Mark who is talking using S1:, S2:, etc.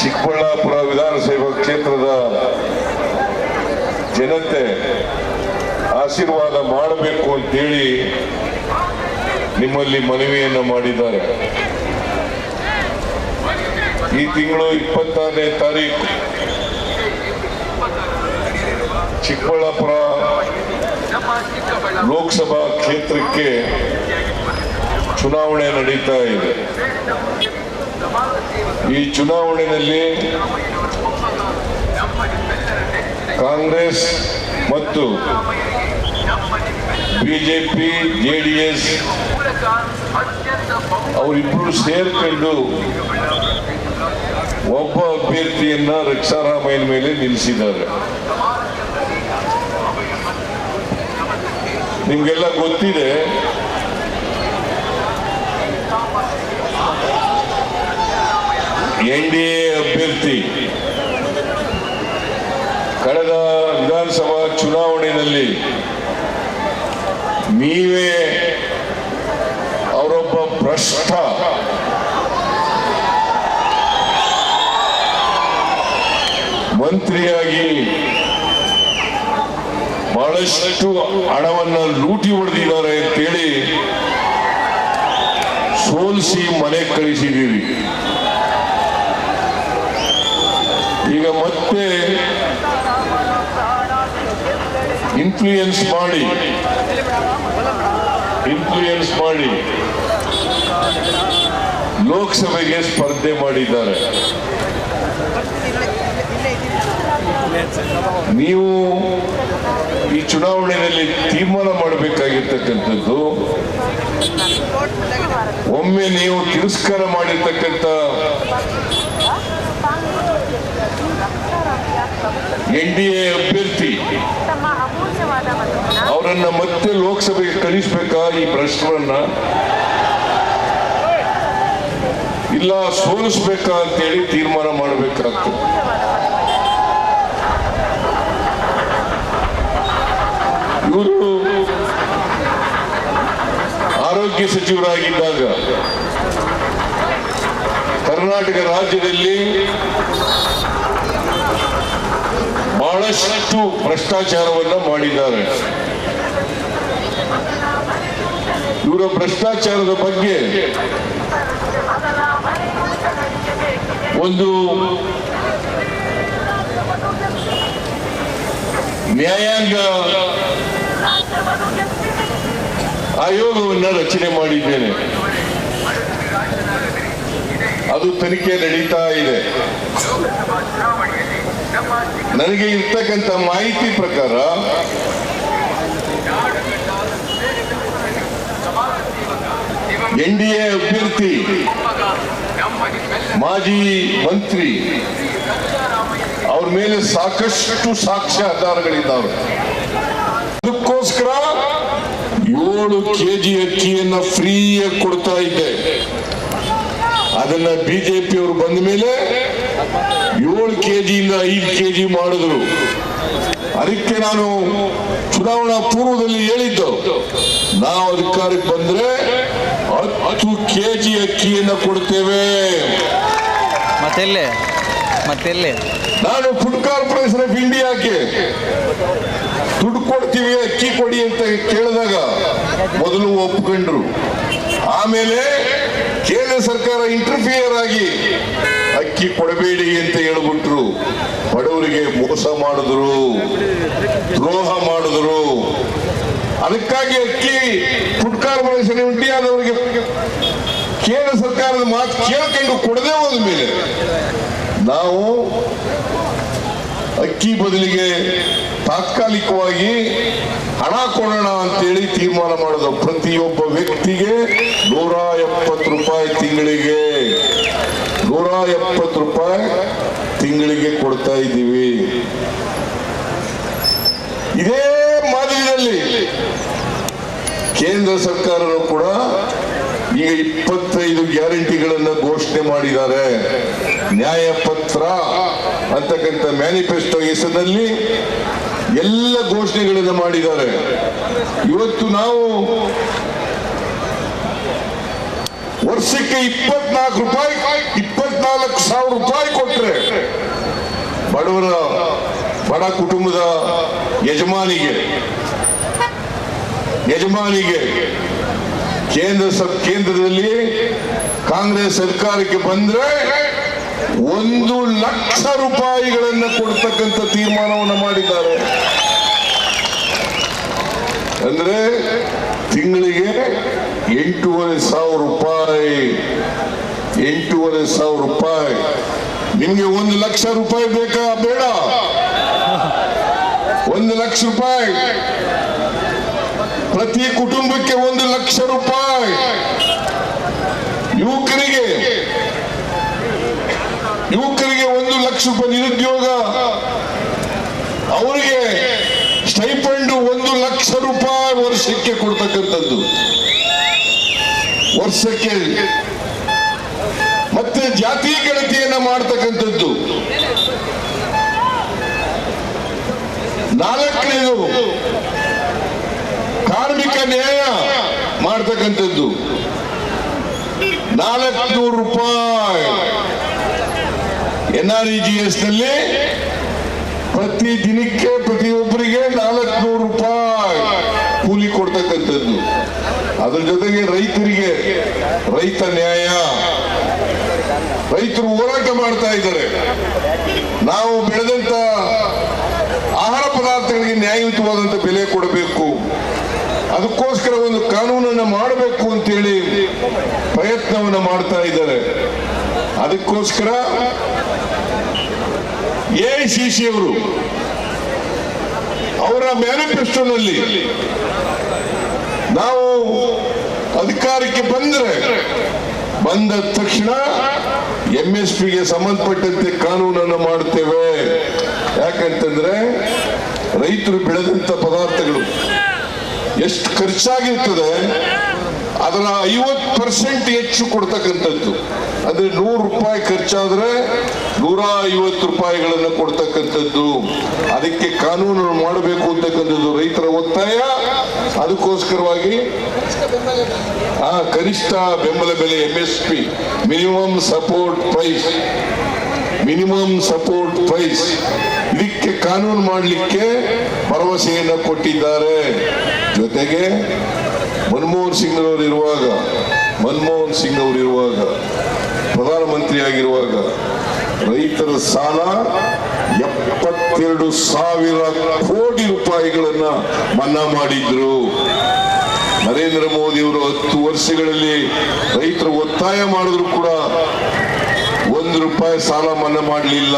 S1: ಚಿಕ್ಕಬಳ್ಳಾಪುರ ವಿಧಾನಸಭಾ ಕ್ಷೇತ್ರದ ಜನತೆ ಆಶೀರ್ವಾದ ಮಾಡಬೇಕು ಅಂತೇಳಿ ನಿಮ್ಮಲ್ಲಿ ಮನವಿಯನ್ನು ಮಾಡಿದ್ದಾರೆ. ಈ ತಿಂಗಳು ಇಪ್ಪತ್ತಾರನೇ ತಾರೀಕು ಚಿಕ್ಕಬಳ್ಳಾಪುರ ಲೋಕಸಭಾ ಕ್ಷೇತ್ರಕ್ಕೆ ಚುನಾವಣೆ ನಡೀತಾ ಇದೆ. ಈ ಚುನಾವಣೆಯಲ್ಲಿ ಕಾಂಗ್ರೆಸ್ ಮತ್ತು ಬಿಜೆಪಿ ಜೆಡಿಎಸ್ ಅವರಿಬ್ಬರು ಸೇರ್ಕೊಂಡು ಒಬ್ಬ ಅಭ್ಯರ್ಥಿಯನ್ನ ರಕ್ಷಾರಾಮಯ್ಯನ ಮೇಲೆ ನಿಲ್ಲಿಸಿದ್ದಾರೆ. ನಿಮ್ಗೆಲ್ಲ ಗೊತ್ತಿದೆ ಎನ್ ಡಿ ಎ ಅಭ್ಯರ್ಥಿ. ಕಳೆದ ವಿಧಾನಸಭಾ ಚುನಾವಣೆಯಲ್ಲಿ ನೀವೇ ಅವರೊಬ್ಬ ಭ್ರಷ್ಟ. ಮಂತ್ರಿಯಾಗಿ ಬಹಳಷ್ಟು ಹಣವನ್ನು ಲೂಟಿ ಹೊಡೆದಿದ್ದಾರೆ ಅಂತೇಳಿ ಸೋಲಿಸಿ ಮನೆ ಕಳಿಸಿದ್ದೀರಿ. ಈಗ ಮತ್ತೆ ಇನ್ಫ್ಲೂಯೆನ್ಸ್ ಮಾಡಿ. ಇನ್ಫ್ಲೂಯೆನ್ಸ್ ಮಾಡಿ. ಲೋಕಸಭೆಗೆ ಸ್ಪರ್ಧೆ ಮಾಡಿದ್ದಾರೆ. ನೀವು ಈ ಚುನಾವಣೆಯಲ್ಲಿ ತೀರ್ಮಾನ ಮಾಡಬೇಕಾಗಿರ್ತಕ್ಕಂಥದ್ದು, ಒಮ್ಮೆ ನೀವು ತಿರಸ್ಕಾರ ಮಾಡಿರ್ತಕ್ಕಂಥ ಎನ್ ಡಿ ಎ ಅಭ್ಯರ್ಥಿ ಅವರನ್ನ ಮತ್ತೆ ಲೋಕಸಭೆಗೆ ಕಳಿಸ್ಬೇಕಾ ಈ ಭ್ರಷ್ಟರನ್ನ ಇಲ್ಲ ಸೋಲಿಸ್ಬೇಕಾ ಅಂತೇಳಿ ತೀರ್ಮಾನ ಮಾಡಬೇಕಾಗ್ತದೆ. ಇವರು ಆರೋಗ್ಯ ಸಚಿವರಾಗಿದ್ದಾಗ ಕರ್ನಾಟಕ ರಾಜ್ಯದಲ್ಲಿ ಬಹಳಷ್ಟು ಭ್ರಷ್ಟಾಚಾರವನ್ನ ಮಾಡಿದ್ದಾರೆ. ಇವರ ಭ್ರಷ್ಟಾಚಾರದ ಬಗ್ಗೆ ಒಂದು ನ್ಯಾಯಾಂಗ ಆಯೋಗವನ್ನ ರಚನೆ ಮಾಡಿದ್ದೇನೆ. ಅದು ತನಿಖೆ ನಡೀತಾ ಇದೆ. ನನಗೆ ಇರ್ತಕ್ಕಂಥ ಮಾಹಿತಿ ಪ್ರಕಾರ ಎನ್ ಡಿ ಎ ಅಭ್ಯರ್ಥಿ, ಮಾಜಿ ಮಂತ್ರಿ, ಅವ್ರ ಮೇಲೆ ಸಾಕಷ್ಟು ಸಾಕ್ಷ್ಯಾಧಾರಗಳಿದ್ದಾವೆ ಅದಕ್ಕೋಸ್ಕರ ಏಳು ಕೆಜಿ ಅಕ್ಕಿಯನ್ನ ಫ್ರೀಯಾಗಿ ಕೊಡ್ತಾ ಇದ್ದೆ. ಅದನ್ನ ಬಿಜೆಪಿಯವರು ಬಂದ ಮೇಲೆ ಏಳು ಕೆಜಿಯಿಂದ ಐದು ಕೆಜಿ ಮಾಡಿದ್ರು. ಅದಕ್ಕೆ ನಾನು ಚುನಾವಣಾ ಪೂರ್ವದಲ್ಲಿ ಹೇಳಿದ್ದು ನಾವು ಅಧಿಕಾರಕ್ಕೆ ಬಂದ್ರೆ ಹತ್ತು ಕೆಜಿ ಅಕ್ಕಿಯನ್ನ ಕೊಡ್ತೇವೆ.
S2: ಮತ್ತೆಲ್ಲೇ? ಮತ್ತೆಲ್ಲೇ?
S1: ನಾನು ಫುಡ್ ಕಾರ್ಪೊರೇಷನ್ ಆಫ್ ಇಂಡಿಯಾಕ್ಕೆ ದುಡ್ಡು ಕೊಡ್ತೀವಿ ಅಕ್ಕಿ ಕೊಡಿ ಅಂತ ಕೇಳಿದಾಗ ಮೊದಲು ಒಪ್ಕೊಂಡ್ರು. ಆಮೇಲೆ ಕೇಂದ್ರ ಸರ್ಕಾರ ಇಂಟರ್ಫಿಯರ್ ಆಗಿ ಅಕ್ಕಿ ಕೊಡಬೇಡಿ ಅಂತ ಹೇಳ್ಬಿಟ್ರು. ಬಡವರಿಗೆ ಮೋಸ ಮಾಡಿದ್ರು, ದ್ರೋಹ ಮಾಡಿದ್ರು. ಅದಕ್ಕಾಗಿ ಅಕ್ಕಿ ಫುಡ್ ಬಳಸಿ ಆಫ್ ಇಂಡಿಯಾದವರಿಗೆ ಕೇಂದ್ರ ಸರ್ಕಾರದ ಮಾತು ಕೇಳ್ಕೊಂಡು ಕೊಡದೆ ಹೋದ ಮೇಲೆ ನಾವು ಅಕ್ಕಿ ಬದಲಿಗೆ ತಾತ್ಕಾಲಿಕವಾಗಿ ಹಣ ಕೊಡೋಣ ಅಂತೇಳಿ ತೀರ್ಮಾನ ಮಾಡಿದ ಪ್ರತಿಯೊಬ್ಬ ವ್ಯಕ್ತಿಗೆ ನೂರ ಎಪ್ಪತ್ತು ರೂಪಾಯಿ ತಿಂಗಳಿಗೆ. ನೂರ ಎಪ್ಪತ್ತು ರೂಪಾಯಿ ತಿಂಗಳಿಗೆ ಕೊಡ್ತಾ ಇದ್ದೀವಿ. ಇದೇ ಮಾದರಿಯಲ್ಲಿ ಕೇಂದ್ರ ಸರ್ಕಾರವು ಕೂಡ ಈಗ ಇಪ್ಪತ್ತೈದು ಗ್ಯಾರಂಟಿಗಳನ್ನು ಘೋಷಣೆ ಮಾಡಿದ್ದಾರೆ. ನ್ಯಾಯಪತ್ರ ಅಂತಕ್ಕಂಥ ಮ್ಯಾನಿಫೆಸ್ಟೋ ಹೆಸರಿನಲ್ಲಿ ಎಲ್ಲ ಘೋಷಣೆಗಳನ್ನು ಮಾಡಿದ್ದಾರೆ. ಇವತ್ತು ನಾವು ವರ್ಷಕ್ಕೆ ಇಪ್ಪತ್ನಾಲ್ಕು ರೂಪಾಯಿ ಇಪ್ಪತ್ನಾಲ್ಕು ಸಾವಿರ ರೂಪಾಯಿ ಕೊಟ್ರೆ ಬಡವರ ಬಡ ಕುಟುಂಬದ ಯಜಮಾನಿಗೆ ಯಜಮಾನಿಗೆ ಕೇಂದ್ರ ಕೇಂದ್ರದಲ್ಲಿ ಕಾಂಗ್ರೆಸ್ ಸರ್ಕಾರಕ್ಕೆ ಬಂದ್ರೆ ಒಂದು ಲಕ್ಷ ರೂಪಾಯಿಗಳನ್ನ ಕೊಡ್ತಕ್ಕಂಥ ತೀರ್ಮಾನವನ್ನು ಮಾಡಿದ್ದಾರೆ. ಅಂದ್ರೆ ತಿಂಗಳಿಗೆ ಎಂಟೂವರೆ ಸಾವಿರ ರೂಪಾಯಿ ಎಂಟೂವರೆ ಸಾವಿರ ರೂಪಾಯಿ. ನಿಮ್ಗೆ ಒಂದು ಲಕ್ಷ ರೂಪಾಯಿ ಬೇಕಾ? ಬೇಡ. ಒಂದು ಲಕ್ಷ ರೂಪಾಯಿ. ಪ್ರತಿ ಕುಟುಂಬಕ್ಕೆ ಒಂದು ಲಕ್ಷ ರೂಪಾಯಿ. ಯುವಕರಿಗೆ ಯುವಕರಿಗೆ ಒಂದು ಲಕ್ಷ ರೂಪಾಯಿ ನಿರುದ್ಯೋಗ. ಅವರಿಗೆ ಸ್ಟೈಪಂಡ್ ಒಂದು ಲಕ್ಷ ರೂಪಾಯಿ ವರ್ಷಕ್ಕೆ ಕೊಡ್ತಕ್ಕಂಥದ್ದು. ವರ್ಷಕ್ಕೆ ಜಾತಿ ಗಣತಿಯನ್ನ ಮಾಡ್ತಕ್ಕಂಥದ್ದು. ನಾಲ್ಕನೇದು ಕಾರ್ಮಿಕ ನ್ಯಾಯ ಮಾಡ್ತಕ್ಕಂಥದ್ದು. ನಾಲ್ಕು ರೂಪಾಯಿ. ಎನ್ ಆರ್ ಇ ಜಿ ಎಸ್ನಲ್ಲಿ ಪ್ರತಿ ದಿನಕ್ಕೆ ಪ್ರತಿಯೊಬ್ಬರಿಗೆ ನಾಲ್ಕುನೂರು ರೂಪಾಯಿ ಕೂಲಿ ಕೊಡ್ತಕ್ಕಂಥದ್ದು. ಅದ್ರ ಜೊತೆಗೆ ರೈತರಿಗೆ ರೈತ ನ್ಯಾಯ. ರೈತರು ಹೋರಾಟ ಮಾಡ್ತಾ ಇದ್ದಾರೆ. ನಾವು ಬೆಳೆದಂತ ಆಹಾರ ಪದಾರ್ಥಗಳಿಗೆ ನ್ಯಾಯಯುತವಾದಂತ ಬೆಲೆ ಕೊಡಬೇಕು. ಅದಕ್ಕೋಸ್ಕರ ಒಂದು ಕಾನೂನನ್ನು ಮಾಡಬೇಕು ಅಂತೇಳಿ ಪ್ರಯತ್ನವನ್ನು ಮಾಡ್ತಾ ಇದ್ದಾರೆ. ಅದಕ್ಕೋಸ್ಕರ ಎಐಸಿಸಿ ಅವರು ಅವರ ಮ್ಯಾನಿಫೆಸ್ಟೋನಲ್ಲಿ ನಾವು ಅಧಿಕಾರಕ್ಕೆ ಬಂದರೆ ಬಂದ ತಕ್ಷಣ ಎಂ ಎಸ್ ಪಿಗೆ ಸಂಬಂಧಪಟ್ಟಂತೆ ಕಾನೂನನ್ನು ಮಾಡುತ್ತೇವೆ ಯಾಕಂತಂದ್ರೆ ರೈತರು ಬೆಳೆದಂತ ಪದಾರ್ಥಗಳು ಎಷ್ಟು ಖರ್ಚಾಗಿರ್ತದೆ ಅದರ ಐವತ್ತು ಪರ್ಸೆಂಟ್ ಹೆಚ್ಚು ಕೊಡ್ತಕ್ಕಂಥದ್ದು. ಅಂದ್ರೆ ನೂರು ರೂಪಾಯಿ ಖರ್ಚಾದ್ರೆ ನೂರ ಐವತ್ತು ರೂಪಾಯಿಗಳನ್ನು ಕೊಡ್ತಕ್ಕಂಥದ್ದು. ಅದಕ್ಕೆ ಕಾನೂನು ಮಾಡಬೇಕು ಅಂತಕ್ಕಂಥದ್ದು ರೈತರ ಒತ್ತಾಯ. ಅದಕ್ಕೋಸ್ಕರವಾಗಿ, ಆ ಕನಿಷ್ಠ ಬೆಂಬಲ ಬೆಲೆ M S P minimum support price minimum support price ಇದಕ್ಕೆ ಕಾನೂನು ಮಾಡಲಿಕ್ಕೆ ಭರವಸೆಯನ್ನು ಕೊಟ್ಟಿದ್ದಾರೆ. ಜೊತೆಗೆ ಮನಮೋಹನ್ ಸಿಂಗ್ ಅವರು ಇರುವಾಗ ಮನಮೋಹನ್ ಸಿಂಗ್ ಅವರು ಇರುವಾಗ ಪ್ರಧಾನಮಂತ್ರಿ ಆಗಿರುವಾಗ ರೈತರ ಸಾಲ ಎಪ್ಪತ್ತೆರಡು ಸಾವಿರ ಕೋಟಿ ರೂಪಾಯಿಗಳನ್ನ ಮನ್ನಾ ಮಾಡಿದ್ರು. ನರೇಂದ್ರ ಮೋದಿ ಅವರು ಹತ್ತು ವರ್ಷಗಳಲ್ಲಿ ರೈತರು ಒತ್ತಾಯ ಮಾಡಿದ್ರು ಕೂಡ ಒಂದು ರೂಪಾಯಿ ಸಾಲ ಮನ್ನಾ ಮಾಡಲಿಲ್ಲ.